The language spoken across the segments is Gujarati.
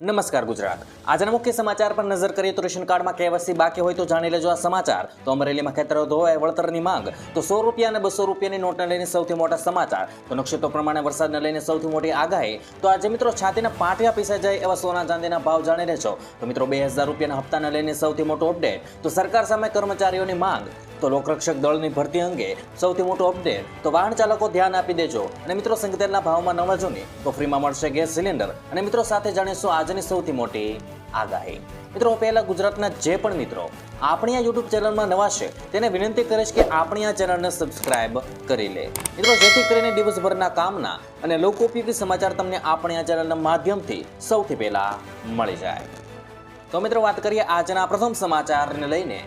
નમસ્કાર ગુજરાત. આજના મુખ્ય સમાચાર પર નજર કરીએ તો રેશન કાર્ડમાં કેવાયસી બાકી હોય તો જાણી લેજો આ સમાચાર. તો અમરેલીમાં ખેતરો ધોવાય વળતરની માંગ. તો સો રૂપિયા અને બસો રૂપિયાની નોટને લઈને સૌથી મોટા સમાચાર. તો નક્ષત્રો પ્રમાણે વરસાદને લઈને સૌથી મોટી આગાહી. તો આજે મિત્રો છાતીના પાટિયા પીસાઈ જાય એવા સોના ચાંદીના ભાવ જાણી લેજો. તો મિત્રો બે હજાર રૂપિયાના હપ્તાને લઈને સૌથી મોટો અપડેટ તો સરકાર સામે કર્મચારીઓની માંગ. તો લોકરક્ષક દળની ભરતી અંગે સૌથી મોટો અપડેટ તો વાહન ચાલકો ધ્યાન આપી દેજો. અને મિત્રો સંગતેલના ભાવમાં નવા જૂની. તો ફ્રીમાં મળશે ગેસ સિલિન્ડર. અને મિત્રો, સાથે જાણીશું આજની સૌથી મોટી આગાહી. મિત્રો પહેલા ગુજરાતના જે પણ મિત્રો આપણી આ યુટ્યુબ ચેનલમાં નવા છે, તેને વિનંતી કરીશ કે આપણી આ ચેનલને સબસ્ક્રાઇબ કરી લે. મિત્રો, જેથી કરીને દિવસભરના કામના અને લોકોપયોગી સમાચાર તમને આપણી આ ચેનલના માધ્યમથી સૌથી પહેલા મળી જાય. તો મિત્રો, વાત કરીએ આજના પ્રથમ સમાચારને લઈને.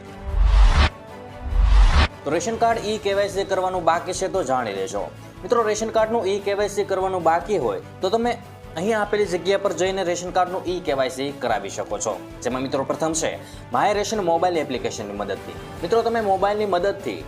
તો રેશન કાર્ડ ઈ કેવાયસી કરવાનું બાકી છે તો જાણી લેજો. મિત્રો, રેશન કાર્ડનું ઈ કેવાયસી કરવાનું બાકી હોય તો તમે અહીં આપેલી જગ્યા પર જઈને રેશન કાર્ડનું ઈ કેવાયસી કરાવી શકો છો. જેમાં મિત્રો પ્રથમ છે, માય રેશન મોબાઈલ એપ્લિકેશનની મદદથી. મિત્રો, તમે મોબાઈલની મદદથી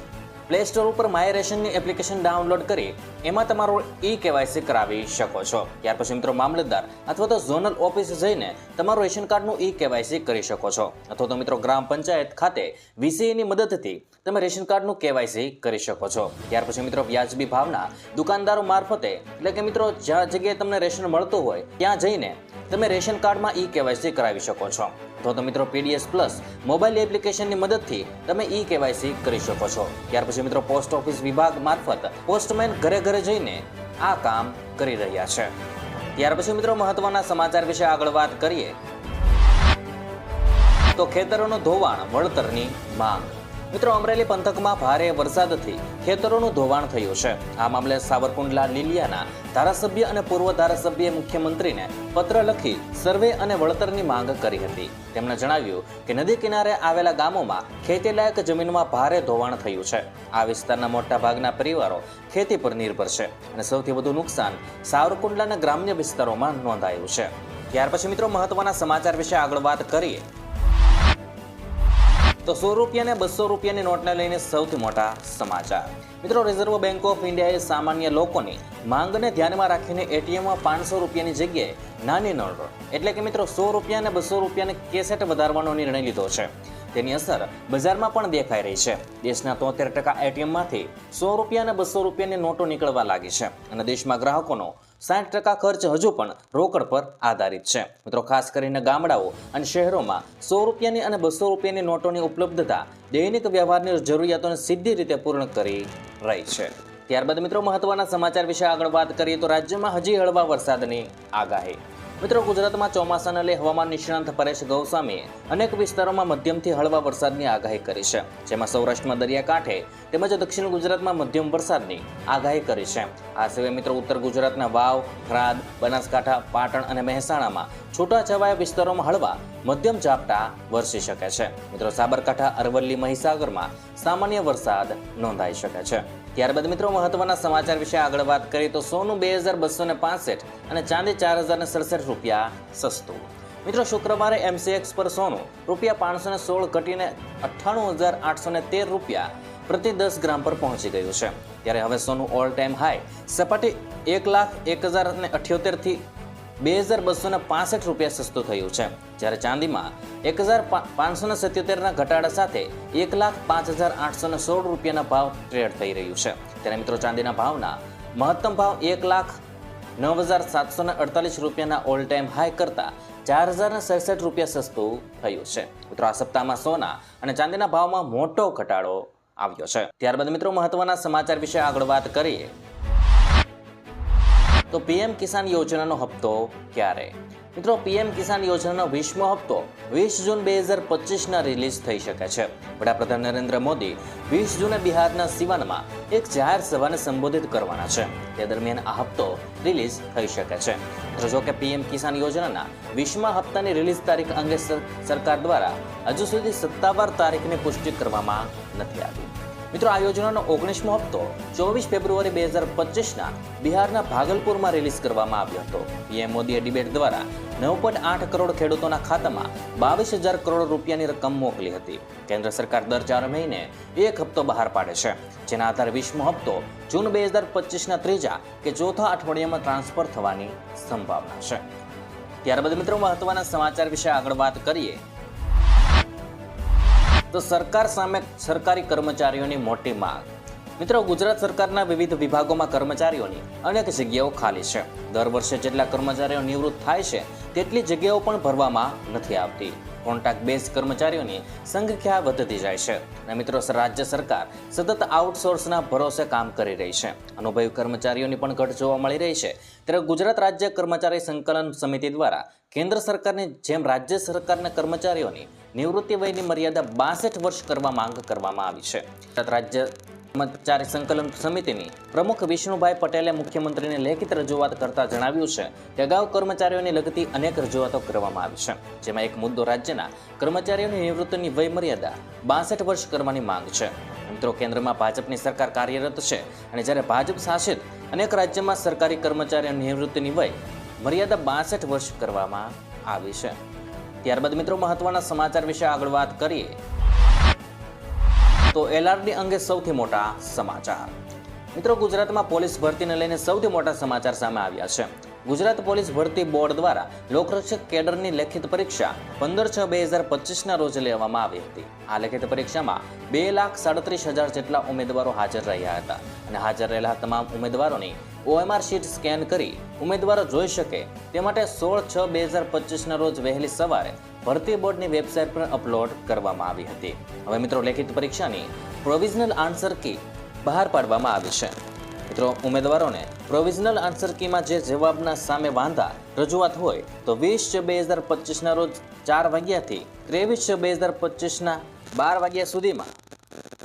પ્લે સ્ટોર ઉપર માય રેશનની એપ્લિકેશન ડાઉનલોડ કરી એમાં તમારો ઈ કેવાયસી કરાવી શકો છો. ત્યાર પછી મિત્રો મામલતદાર અથવા તો ઝોનલ ઓફિસ જઈને તમારું રેશન કાર્ડનું ઈ કેવાયસી કરી શકો છો. અથવા તો મિત્રો ગ્રામ પંચાયત ખાતે વીસીએની મદદથી તમે રેશન કાર્ડનું કેવાયસી કરી શકો છો. ત્યાર પછી મિત્રો વ્યાજબી ભાવના દુકાનદારો મારફતે એટલે કે મિત્રો જ્યાં જગ્યાએ તમને રેશન મળતું હોય ત્યાં જઈને તમે રેશન કાર્ડમાં ઈ કેવાયસી કરાવી શકો છો. તો તો મિત્રો પીડીએસ પ્લસ મોબાઈલ એપ્લિકેશનની મદદથી તમે ઈ કેવાયસી કરી શકો છો. ત્યાર પછી મિત્રો પોસ્ટ ઓફિસ વિભાગ મારફત પોસ્ટમેન ઘરે ઘરે જઈને આ કામ કરી રહ્યા છે. ત્યાર પછી મિત્રો મહત્વના સમાચાર વિશે આગળ વાત કરીએ. તો ખેતરોનું ધોવાણ વળતરની માંગ. મિત્રો, અમરેલી પંથકમાં ભારે વરસાદથી ખેતરોનું ધોવાણ થયું છે. આ મામલે સાવરકુંડલા લીલિયાના ધારાસભ્ય અને પૂર્વ ધારાસભ્યએ મુખ્યમંત્રીને પત્ર લખી સર્વે અને વળતરની માંગ કરી હતી. તેમણે જણાવ્યું કે નદી કિનારે આવેલા ગામોમાં ખેતીલાયક જમીનમાં ભારે ધોવાણ થયું છે. આ વિસ્તારના મોટા ભાગના પરિવારો ખેતી પર નિર્ભર છે અને સૌથી વધુ નુકસાન સાવરકુંડલાના ગ્રામ્ય વિસ્તારોમાં નોંધાયું છે. ત્યાર પછી મિત્રો, મહત્વના સમાચાર વિશે આગળ વાત કરીએ તો સો રૂપિયા અને બસો રૂપિયાની નોટને લઈને સૌથી મોટા સમાચાર. મિત્રો રિઝર્વ બેંક ઓફ ઇન્ડિયાએ સામાન્ય લોકોની માંગને ધ્યાનમાં રાખીને એટીએમમાં પાંચસો રૂપિયાની જગ્યાએ નાની નોટ એટલે કે મિત્રો, સો રૂપિયા અને બસો રૂપિયાને કેસેટ વધારવાનો નિર્ણય લીધો છે. તેની અસર બજારમાં પણ દેખાઈ રહી છે. દેશના તોતેર ટકા એટીએમમાંથી સો રૂપિયા અને બસો રૂપિયાની નોટો નીકળવા લાગી છે. અને દેશમાં ગ્રાહકોનો સાઠ ટકા ખર્ચ હજુ પણ રોકડ પર આધારિત છે. મિત્રો, ખાસ કરીને ગામડાઓ અને શહેરોમાં સો રૂપિયાની અને બસો રૂપિયાની નોટોની ઉપલબ્ધતા દૈનિક વ્યવહારની જરૂરિયાતોને સીધી રીતે પૂર્ણ કરી રહી છે. ત્યારબાદ મિત્રો, મહત્વના સમાચાર વિશે આગળ વાત કરીએ તો રાજ્યમાં હજી હળવા વરસાદની આગાહી. મિત્રો, ગુજરાતમાં ચોમાસાને લઈ હવામાન નિષ્ણાંત પરેશ ગૌસ્વામીએ અનેક વિસ્તારોમાં મધ્યમથી હળવા વરસાદની આગાહી કરી છે. જેમાં સૌરાષ્ટ્રમાં દરિયાકાંઠે તેમજ દક્ષિણ ગુજરાતમાં મધ્યમ વરસાદની આગાહી કરી છે. આ સિવાય મિત્રો, ઉત્તર ગુજરાતના વાવ થરાદ બનાસકાંઠા, પાટણ અને મહેસાણામાં છૂટાછવાયા વિસ્તારોમાં હળવા મધ્યમ ઝાપટા વરસી શકે છે. મિત્રો, સાબરકાંઠા, અરવલ્લી, મહીસાગરમાં સામાન્ય વરસાદ નોંધાઈ શકે છે. ત્યારબાદ મિત્રો મહત્વના સમાચાર વિશે આગળ વાત કરીએ તો સોનું બે હજાર બસો ને પાસઠ અને ચાંદી ચાર હજાર ને સડસઠ રૂપિયા સસ્તું. મિત્રો શુક્રવારે એમસીએક્સ પર સોનું રૂપિયા પાંચસો ને સોળ ઘટીને અઠ્ઠાણું હજાર આઠસો ને તેર રૂપિયા પ્રતિ દસ ગ્રામ પર પહોંચી ગયું છે. ત્યારે હવે સોનું ઓલ ટાઈમ હાઈ સપાટી એક લાખ એક હજાર ને અઠ્યોતેરથી બે હજાર બસોને પાસઠ રૂપિયા સસ્તું થયું છે. જ્યારે ચાંદીમાં એક હજાર પાંચસોને સત્યોતેરના ઘટાડા સાથે એક લાખ પાંચ હજાર આઠસોને સોળ રૂપિયાના ભાવ ટ્રેડ થઈ રહ્યું છે. ત્યારે મિત્રો ચાંદીના ભાવના મહત્તમ ભાવ એક લાખ નવ હજાર સાતસોને અડતાલીસ રૂપિયાના ઓલ ટાઈમ હાઈ કરતાં ચાર હજારને સડસઠ રૂપિયા સસ્તું થયું છે. મિત્રો આ સપ્તાહમાં સોના અને ચાંદીના ભાવમાં મોટો ઘટાડો આવ્યો છે. ત્યારબાદ મિત્રો મહત્વના સમાચાર વિશે આગળ વાત કરીએ. તો પીએમ કિસાન યોજનાનો હપ્તો ક્યારે? મિત્રો, પીએમ કિસાન યોજનાનો વીસમો હપ્તો વીસ જૂન બે હજાર પચીસના રિલીઝ થઈ શકે છે. વડાપ્રધાન નરેન્દ્ર મોદી વીસ જૂને બિહારના સિવાનમાં એક જાહેર સભાને સંબોધિત કરવાના છે. તે દરમિયાન આ હપ્તો રિલીઝ થઈ શકે છે. જો કે પીએમ કિસાન યોજનાના વીસમા હપ્તાની રિલીઝ તારીખ અંગે સરકાર દ્વારા હજુ સુધી સત્તાવાર તારીખની પુષ્ટિ કરવામાં નથી આવી. મિત્રો, આ યોજનાનો ઓગણીસમો હપ્તો ચોવીસ ફેબ્રુઆરી બે હજાર પચીસના બિહારના ભાગલપુરમાં રિલીઝ કરવામાં આવ્યો હતો. પીએમ મોદીએ ડિબેટ દ્વારા નવ પોઈન્ટ આઠ કરોડ ખેડૂતોના ખાતામાં બાવીસ હજાર કરોડ રૂપિયાની રકમ મોકલી હતી. કેન્દ્ર સરકાર દર ચાર મહિને એક હપ્તો બહાર પાડે છે. જેના આધારે વીસમો હપ્તો જૂન બે હજાર પચીસના ત્રીજા કે ચોથા અઠવાડિયામાં ટ્રાન્સફર થવાની સંભાવના છે. ત્યારબાદ મિત્રો, મહત્વના સમાચાર વિશે આગળ વાત કરીએ. તો સરકાર સામે સરકારી કર્મચારીઓની મોટી માંગ. મિત્રો, ગુજરાત સરકારના વિવિધ વિભાગોમાં કર્મચારીઓની અનેક જગ્યાઓ ખાલી છે. દર વર્ષે જેટલા કર્મચારીઓ નિવૃત્ત થાય છે, તેટલી જગ્યાઓ પણ ભરવામાં નથી આવતી. કોન્ટ્રાક્ટ બેઝ કર્મચારીઓની સંખ્યા વધતી જાય છે. અને મિત્રો રાજ્ય સરકાર સતત આઉટસોર્સના ભરોસે કામ કરી રહી છે. અનુભવી કર્મચારીઓની પણ ઘટ જોવા મળી રહી છે. ત્યારે ગુજરાત રાજ્ય કર્મચારી સંકલન સમિતિ દ્વારા કેન્દ્ર સરકારની જેમ રાજ્ય સરકારના કર્મચારીઓની નિવૃત્તિ વયની મર્યાદા બાસઠ વર્ષ કરવા માંગ કરવામાં આવી છે. ગુજરાત રાજ્ય કર્મચારી સંકલન સમિતિની પ્રમુખ વિષ્ણુભાઈ પટેલે મુખ્યમંત્રીને લેખિત રજૂઆત કરતા જણાવ્યું છે કે અગાઉ કર્મચારીઓને લગતી અનેક રજૂઆતો કરવામાં આવી છે, જેમાં એક મુદ્દો રાજ્યના કર્મચારીઓની નિવૃત્તિની વય મર્યાદા બાસઠ વર્ષ કરવાની માંગ છે. મિત્રો, કેન્દ્રમાં ભાજપની સરકાર કાર્યરત છે અને જ્યારે ભાજપ શાસિત અનેક રાજ્યમાં સરકારી કર્મચારીઓની નિવૃત્તિની વય મર્યાદા બાસઠ વર્ષ કરવામાં આવી છે. ત્યારબાદ મિત્રો, મહત્વના સમાચાર વિશે આગળ વાત કરીએ. તો એલઆરડી અંગે સૌથી મોટા સમાચાર. મિત્રો, ગુજરાતમાં પોલીસ ભરતીને લઈને સૌથી મોટા સમાચાર સામે આવ્યા છે. ગુજરાત પોલીસ ભરતી બોર્ડ દ્વારા લોકરક્ષક કેડરની લેખિત પરીક્ષા પંદર છ બે હજાર પચીસના રોજ લેવામાં આવી હતી. આ લેખિત પરીક્ષામાં બે લાખ સાડત્રીસ હજાર જેટલા ઉમેદવારો હાજર રહ્યા હતા અને હાજર રહેલા તમામ ઉમેદવારોની ઓએમઆર શીટ સ્કેન કરી ઉમેદવારો જોઈ શકે તે માટે સોળ છ બે હજાર પચીસના રોજ વહેલી સવારે ભરતી બોર્ડની વેબસાઇટ પર અપલોડ કરવામાં આવી હતી. હવે મિત્રો લેખિત પરીક્ષાની પ્રોવિઝનલ આન્સર કી બહાર પાડવામાં આવી છે. મિત્રો, ઉમેદવારોને પ્રોવિઝનલ આન્સર કીમાં જે જવાબના સામે વાંધા રજૂઆત હોય તો વીસ છ બે હજાર પચીસના રોજ ચાર વાગ્યાથી ત્રેવીસ છ બે હજાર પચીસના બાર વાગ્યા સુધીમાં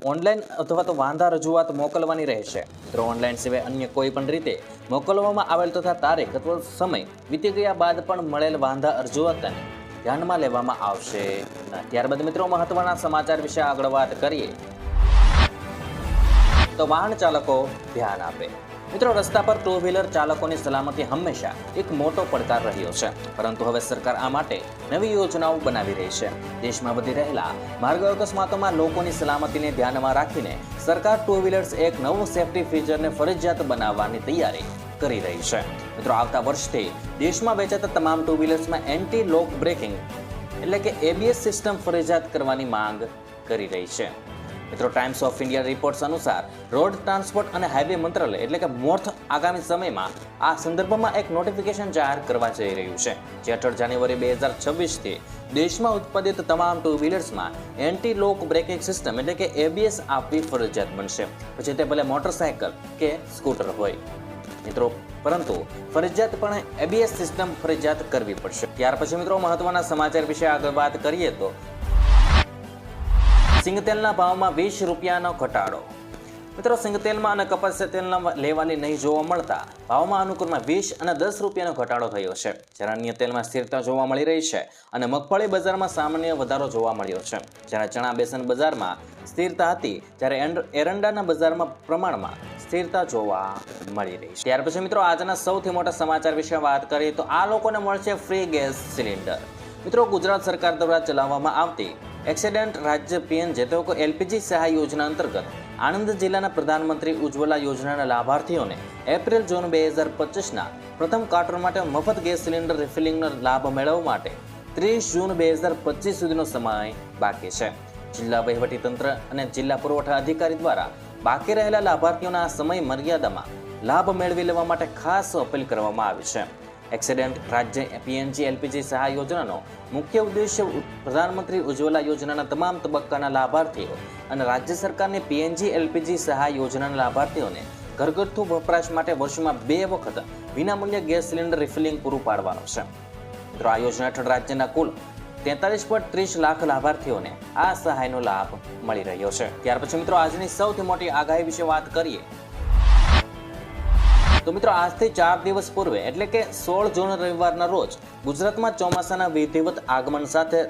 ઓનલાઈન અથવા તો વાંધા રજૂઆત મોકલવાની રહેશે. મિત્રો, ઓનલાઈન સિવાય અન્ય કોઈ પણ રીતે મોકલવામાં આવેલ તથા તારીખ અથવા સમય વીતી ગયા બાદ પણ મળેલ વાંધા રજૂઆતને ધ્યાનમાં લેવામાં આવશે ત્યારબાદ મિત્રો, મહત્વના સમાચાર વિશે આગળ વાત કરીએ. તો વાહન ચાલકો ધ્યાન આપે. મિત્રો, રસ્તા પર ટુ વ્હીલર ચાલકોની સલામતી હંમેશા એક મોટો પડકાર રહ્યો છે. પરંતુ હવે સરકાર આ માટે નવી યોજનાઓ બનાવી રહી છે. દેશમાં વધી રહેલા માર્ગ અકસ્માતોમાં લોકોની સલામતીને ધ્યાનમાં રાખીને સરકાર ટુ વ્હીલર્સ એક નવું સેફ્ટી ફીચરને ફરજિયાત બનાવવાની તૈયારી કરી રહી છે. મિત્રો, આવતા વર્ષથી દેશમાં વેચાતા તમામ ટુ વ્હીલર્સમાં એન્ટી લોક બ્રેકિંગ એટલે કે એબીએસ સિસ્ટમ ફરજિયાત કરવાની માંગ કરી રહી છે. મિત્રો ટાઈમ્સ ઓફ ઇન્ડિયા રિપોર્ટ્સ અનુસાર રોડ ટ્રાન્સપોર્ટ અને હાઈવે મંત્રાલય એટલે કે મોર્થ આગામી સમયમાં આ સંદર્ભમાં એક નોટિફિકેશન જાહેર કરવા જઈ રહ્યું છે. જે અઠળ જાન્યુઆરી બે હજાર છવ્વીસથી દેશમાં ઉત્પાદિત તમામ ટુ વ્હીલર્સમાં એન્ટી લોક બ્રેકિંગ સિસ્ટમ એટલે કે એબીએસ આપવી ફરજિયાત બનશે. પછી તે ભલે મોટરસાયકલ કે સ્કૂટર હોય. મિત્રો, પરંતુ ફરજિયાતપણે એબીએસ સિસ્ટમ ફરજિયાત કરવી પડશે. ત્યાર પછી મિત્રો, મહત્વના સમાચાર વિશે આગળ વાત કરીએ તો સિંગતેલના ભાવમાં વીસ રૂપિયાનો ઘટાડો. મિત્રો, સિંગતેલમાં અને કપાસ તેલના લેવાની નહીં જોવા મળતા ભાવમાં અનુકૂળમાં વીસ અને દસ રૂપિયાનો ઘટાડો થયો છે. જ્યારે અન્ય તેલમાં સ્થિરતા જોવા મળી રહી છે અને મગફળી બજારમાં સામાન્ય વધારો જોવા મળ્યો છે. જ્યારે ચણા બેસન બજારમાં સ્થિરતા હતી જ્યારે એરંડાના બજારમાં પ્રમાણમાં સ્થિરતા જોવા મળી રહી છે. ત્યાર પછી મિત્રો, આજના સૌથી મોટા સમાચાર વિશે વાત કરીએ તો આ લોકોને મળશે ફ્રી ગેસ સિલિન્ડર. મિત્રો, ગુજરાત સરકાર દ્વારા ચલાવવામાં આવતી એક્સિડન્ટ રાજ્ય પીએનજે તો એલપીજી સહાય યોજના અંતર્ગત આણંદ જિલ્લાના પ્રધાનમંત્રી ઉજ્જવલા યોજનાના લાભાર્થીઓને એપ્રિલ જૂન બે હજાર પચીસના પ્રથમ ક્વાર્ટર માટે મફત ગેસ સિલિન્ડર રિફિલિંગનો લાભ મેળવવા માટે ત્રીસ જૂન બે હજાર પચીસ સુધીનો સમય બાકી છે. જિલ્લા વહીવટીતંત્ર અને જિલ્લા પુરવઠા અધિકારી દ્વારા બાકી રહેલા લાભાર્થીઓના સમય મર્યાદામાં લાભ મેળવી લેવા માટે ખાસ અપીલ કરવામાં આવી છે. એક્સિડન્ટ, રાજ્ય પીએનજી એલપીજી સહાય યોજનાનો મુખ્ય ઉદ્દેશ્ય પ્રધાનમંત્રી ઉજ્જવલા યોજનાના તમામ તબક્કાના લાભાર્થીઓ અને રાજ્ય સરકારની પીએનજી એલપીજી સહાય યોજનાના લાભાર્થીઓને ઘરગથ્થુ વપરાશ માટે વર્ષમાં બે વખત વિનામૂલ્ય ગેસ સિલિન્ડર રિફિલિંગ પૂરું પાડવાનો છે. મિત્રો, આ યોજના હેઠળ રાજ્યના કુલ તેતાલીસ પોઈન્ટ ત્રીસ લાખ લાભાર્થીઓને આ સહાયનો લાભ મળી રહ્યો છે. ત્યાર પછી મિત્રો, આજની સૌથી મોટી આગાહી વિશે વાત કરીએ તો મિત્રો, આજથી ચાર દિવસ પૂર્વે, એટલે કે સોળ જૂન રવિવારના રોજ, ગુજરાતમાં ચોમાસાના વિધિવત આગમન સાથે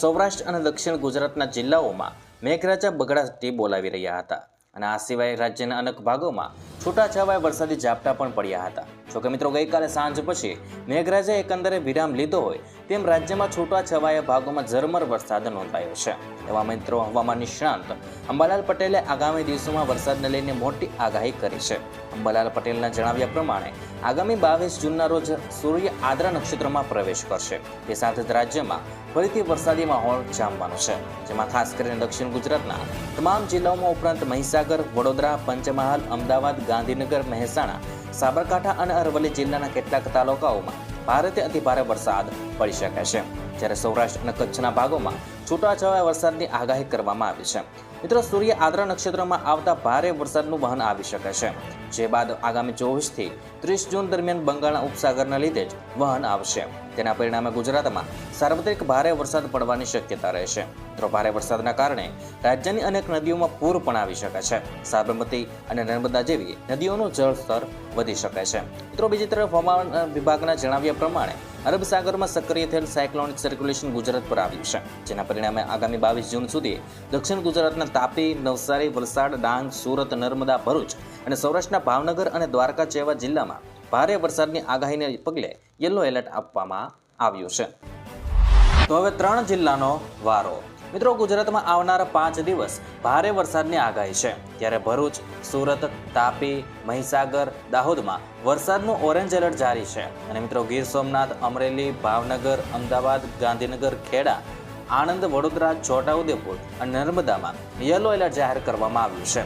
સૌરાષ્ટ્ર અને દક્ષિણ ગુજરાતના જિલ્લાઓમાં મેઘરાજા બગડાટી બોલાવી રહ્યા હતા. અને આ સિવાય રાજ્યના અનેક ભાગોમાં છૂટાછવાયા વરસાદી ઝાપટા પણ પડ્યા હતા. જોકે મિત્રો ગઈકાલે સાંજ પછી મેઘરાજાએ એકંદરે વિરામ લીધો હોય તેમ રાજ્યમાં છૂટાછવાયા ભાગોમાં ઝરમર વરસાદ નોંધાયો છે. એવા મિત્રો હવામાન નિષ્ણાંત અંબાલાલ પટેલે આગામી દિવસોમાં વરસાદને લઈને મોટી આગાહી કરી છે. અંબાલાલ પટેલના જણાવ્યા પ્રમાણે આગામી બાવીસ જૂનના રોજ સૂર્ય આદ્રા નક્ષત્રમાં પ્રવેશ કરશે. તે સાથે જ રાજ્યમાં ફરીથી વરસાદી માહોલ જામવાનો છે, જેમાં ખાસ કરીને દક્ષિણ ગુજરાતના તમામ જિલ્લાઓમાં ઉપરાંત મહીસાગર, વડોદરા, પંચમહાલ, અમદાવાદ, ગાંધીનગર, મહેસાણા, સાબરકાંઠા અને અરવલ્લી જિલ્લાના કેટલાક તાલુકાઓમાં ભારેથી અતિભારે વરસાદ પડી શકે છે. જ્યારે સૌરાષ્ટ્ર અને કચ્છના ભાગોમાં છૂટાછવાયા વરસાદની આગાહી કરવામાં આવી છે. મિત્રો, સૂર્ય આદ્રા નક્ષત્રમાં આવતા ભારે વરસાદનું વહન આવી શકે છે. જે બાદ આગામી ચોવીસથી ત્રીસ જૂન દરમિયાન બંગાળના ઉપસાગરના લીધે જ વહન આવશે. તેના પરિણામે ગુજરાતમાં સાર્વત્રિક ભારે વરસાદ પડવાની શક્યતા રહેશે મિત્રો, ભારે વરસાદના કારણે રાજ્યની અનેક નદીઓમાં પૂર પણ આવી શકે છે. સાબરમતી અને નર્મદા જેવી નદીઓનું જળસ્તર વધી શકે છે. મિત્રો, બીજી તરફ હવામાન વિભાગના જણાવ્યા પ્રમાણે અરબ સાગરમાં સક્રિય થયેલ સાયક્લોનિક સર્ક્યુલેશન ગુજરાત પર આવ્યું છે. જેના પરિણામે આગામી બાવીસ જૂન સુધી દક્ષિણ ગુજરાતના તાપી, નવસારી, વલસાડ, ડાંગ, સુરત, નર્મદા, ભરૂચ અને સૌરાષ્ટ્રના ભાવનગર અને દ્વારકા જેવા જિલ્લામાં ભારે વરસાદની આગાહીને પગલે યલો એલર્ટ આપવામાં આવ્યું છે. તો હવે ત્રણ જિલ્લાનો વારો. મિત્રો, ગુજરાતમાં આવનારા પાંચ દિવસ ભારે વરસાદની આગાહી છે. ત્યારે ભરૂચ, સુરત, તાપી, મહીસાગર, દાહોદમાં વરસાદનું ઓરેન્જ એલર્ટ જારી છે. અને મિત્રો, ગીર સોમનાથ, અમરેલી, ભાવનગર, અમદાવાદ, ગાંધીનગર, ખેડા, આણંદ, વડોદરા, છોટાઉદેપુર અને નર્મદામાં યલો એલર્ટ જાહેર કરવામાં આવ્યું છે.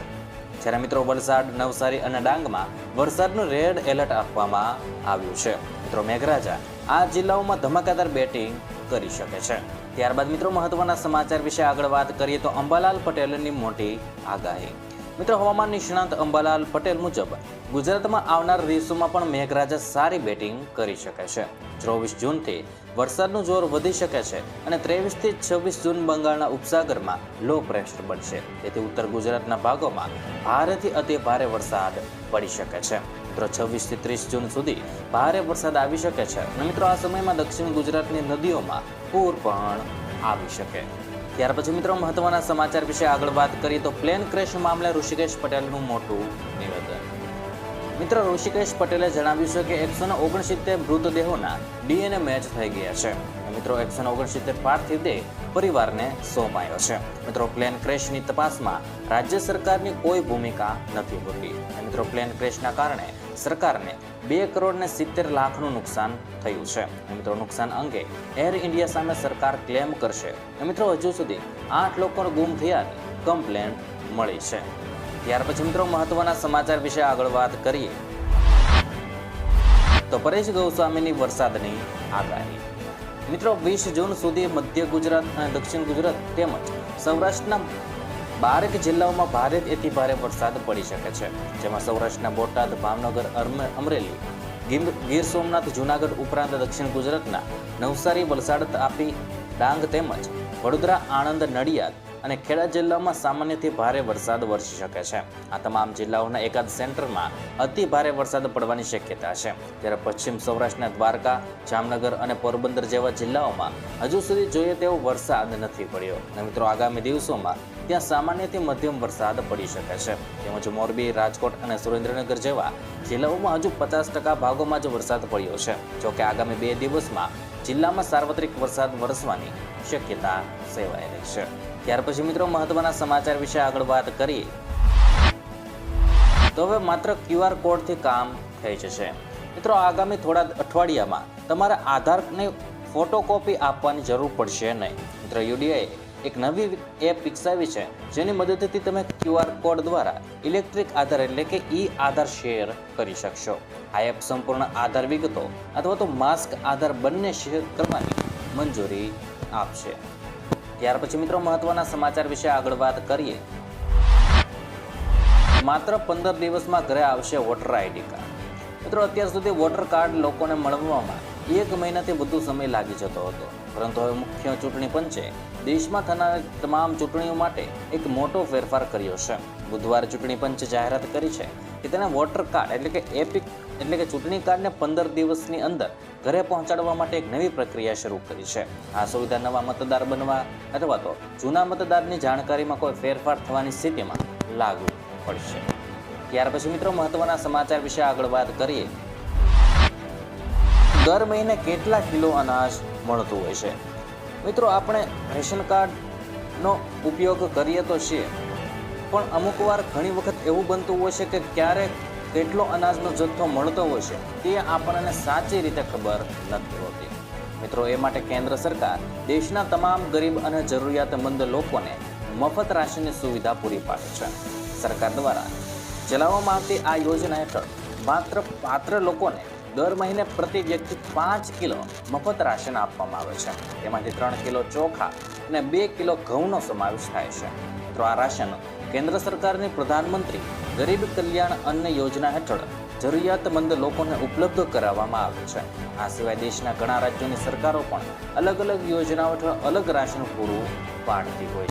જ્યારે મિત્રો, વલસાડ, નવસારી અને ડાંગમાં વરસાદનું રેડ એલર્ટ આપવામાં આવ્યું છે. મિત્રો, મેઘરાજા, આ જિલ્લાઓમાં ધમાકાદાર બેટિંગ કરી શકે છે. ત્યારબાદ મિત્રો મહત્વના સમાચાર વિશે આગળ વાત કરીએ તો અંબાલાલ પટેલની મોટી આગાહી. મિત્રો હવામાન નિષ્ણાંત અંબાલાલ પટેલ મુજબ ગુજરાતમાં આવનાર દિવસોમાં પણ મેઘરાજા સારી બેટિંગ કરી શકે છે. ચોવીસ જૂનથી વરસાદનું જોર વધી શકે છે અને ત્રેવીસથી છવ્વીસ જૂન બંગાળના ઉપસાગરમાં લો પ્રેશર બનશે. તેથી ઉત્તર ગુજરાતના ભાગોમાં ભારેથી અતિ ભારે વરસાદ પડી શકે છે. મિત્રો છવ્વીસથી ત્રીસ જૂન સુધી ભારે વરસાદ આવી શકે છે. અને મિત્રો, આ સમયમાં દક્ષિણ ગુજરાતની નદીઓમાં પૂર પણ આવી શકે. ત્યાર પછી મિત્રો, મહત્વના સમાચાર વિશે આગળ વાત કરીએ તો પ્લેન ક્રેશ મામલે ઋષિકેશ પટેલનું મોટું નિવેદન. મિત્ર, ઋષિકેશ પટેલે જણાવ્યું છે કે એકસો ઓગણસિત્તેર મૃતદેહોના ડીએનએ મેચ થઈ ગયા છે. મિત્રો, એકસો ઓગણસિત્તેર પાર્થિવ દેહ પરિવારને સોંપાયો છે. મિત્રો, પ્લેન ક્રેશની તપાસમાં રાજ્ય સરકારની કોઈ ભૂમિકા નથી હોતી. મિત્રો, પ્લેન ક્રેશના કારણે સરકારને બે કરોડ ને સિત્તેર લાખનું નુકસાન થયું છે. મિત્રો, નુકસાન અંગે એર ઇન્ડિયા સામે સરકાર ક્લેમ કરશે. મિત્રો, હજુ સુધી આઠ લોકો ગુમ થયાની કમ્પ્લેન મળી છે. ત્યાર પછી મિત્રો, મહત્વના સમાચાર વિશે આગળ વાત કરીએ. તો પરેશ ગૌસ્વામીની વરસાદની આગાહી. મિત્રો, વીસ જૂન સુધી મધ્ય ગુજરાત અને દક્ષિણ ગુજરાત તેમજ સૌરાષ્ટ્રના બારેક જિલ્લાઓમાં ભારે અતિ ભારે વરસાદ પડી શકે છે, જેમાં સૌરાષ્ટ્રના બોટાદ, ભાવનગર અમરેલી, ગીર સોમનાથ, જૂનાગઢ ઉપરાંત દક્ષિણ ગુજરાતના નવસારી, વલસાડ તાપી, ડાંગ તેમજ વડોદરા, આણંદ, નડિયાદ અને ખેડા જિલ્લામાં સામાન્યથી ભારે વરસાદ વરસી શકે છે. આ તમામ જિલ્લાઓના એકાદ સેન્ટરમાં અતિ ભારે વરસાદ પડવાની શક્યતા છે. ત્યારે પશ્ચિમ સૌરાષ્ટ્રના દ્વારકા, જામનગર અને પોરબંદર જેવા જિલ્લાઓમાં હજુ સુધી જોઈએ તેવો વરસાદ નથી પડ્યો. અને મિત્રો, આગામી દિવસોમાં ત્યાં સામાન્યથી મધ્યમ વરસાદ પડી શકે છે. તેમજ મોરબી, રાજકોટ અને સુરેન્દ્રનગર જેવા જિલ્લાઓમાં હજુ પચાસ ટકા ભાગોમાં જ વરસાદ પડ્યો છે. જોકે આગામી બે દિવસમાં જિલ્લામાં સાર્વત્રિક વરસાદ વરસવાની શક્યતા સેવાઈ રહી છે. ત્યાર પછી મિત્રો મહત્વના સમાચાર વિશે આગળ વાત કરીએ. તો હવે માત્ર ક્યુઆર કોડથી કામ થઈ જશે. મિત્રો આગામી થોડા અઠવાડિયામાં તમારે આધારની ફોટોકોપી આપવાની જરૂર પડશે નહીં. મિત્રો યુડીઆઈ એક નવી એપ વિકસાવી છે, જેની મદદથી તમે ક્યુઆર કોડ દ્વારા ઇલેક્ટ્રિક આધાર એટલે કે ઈ આધાર શેર કરી શકશો. આ એપ સંપૂર્ણ આધાર વિગતો અથવા તો માસ્ક આધાર બંને શેર કરવાની મંજૂરી આપશે. ત્યાર પછી મિત્રો, મહત્વના સમાચાર વિશે આગળ વાત કરીએ. માત્ર પંદર દિવસમાં ઘરે આવશે વોટર આઈડી કાર્ડ. મિત્રો, અત્યાર સુધી વોટર કાર્ડ લોકોને મળવામાં એક મહિનાથી વધુ સમય લાગી જતો હતો. પરંતુ હવે મુખ્ય ચૂંટણી પંચે દેશમાં થનાર તમામ ચૂંટણીઓ માટે એક મોટો ફેરફાર કર્યો છે. બુધવારે ચૂંટણી પંચે જાહેરાત કરી છે કે તેના વોટર કાર્ડ એટલે કે એપિક એટલે કે ચૂંટણી કાર્ડને પંદર દિવસની અંદર ઘરે પહોંચાડવા માટે એક નવી પ્રક્રિયા શરૂ કરી છે. આ સુવિધા નવા મતદાર બનવા અથવા તો જૂના મતદારની જાણકારીમાં કોઈ ફેરફાર થવાની સ્થિતિમાં લાગુ પડશે. ત્યાર પછી મિત્રો મહત્વના સમાચાર વિશે આગળ વાત કરીએ. દર મહિને કેટલા કિલો અનાજ મળતું હોય છે? મિત્રો, આપણે રેશન કાર્ડનો ઉપયોગ કરીએ તો છીએ પણ અમુક વાર ઘણી વખત એવું બનતું હોય છે કે ક્યારેક કેટલો અનાજનો જથ્થો મળતો હોય છે, તે આપણને સાચી રીતે ખબર નથી હોતી. મિત્રો, એ માટે કેન્દ્ર સરકાર દેશના તમામ ગરીબ અને જરૂરિયાતમંદ લોકોને મફત રાશનની સુવિધા પૂરી પાડે છે. સરકાર દ્વારા ચલાવવામાં આવતી આ યોજના હેઠળ માત્ર પાત્ર લોકોને દર મહિને પ્રતિ વ્યક્તિ પાંચ કિલો મફત રાશન આપવામાં આવે છે. તેમાંથી ત્રણ કિલો ચોખા અને બે કિલો ઘઉંનો સમાવેશ થાય છે. તો આ રાશન કેન્દ્ર સરકારની પ્રધાનમંત્રી ગરીબ કલ્યાણ અન્ન યોજના હેઠળ જરૂરિયાતમંદ લોકોને ઉપલબ્ધ કરાવવામાં આવે છે. આ સિવાય દેશના ઘણા રાજ્યોની સરકારો પણ અલગ અલગ યોજનાઓ હેઠળ અલગ રાશન પૂરું પાડતી હોય છે.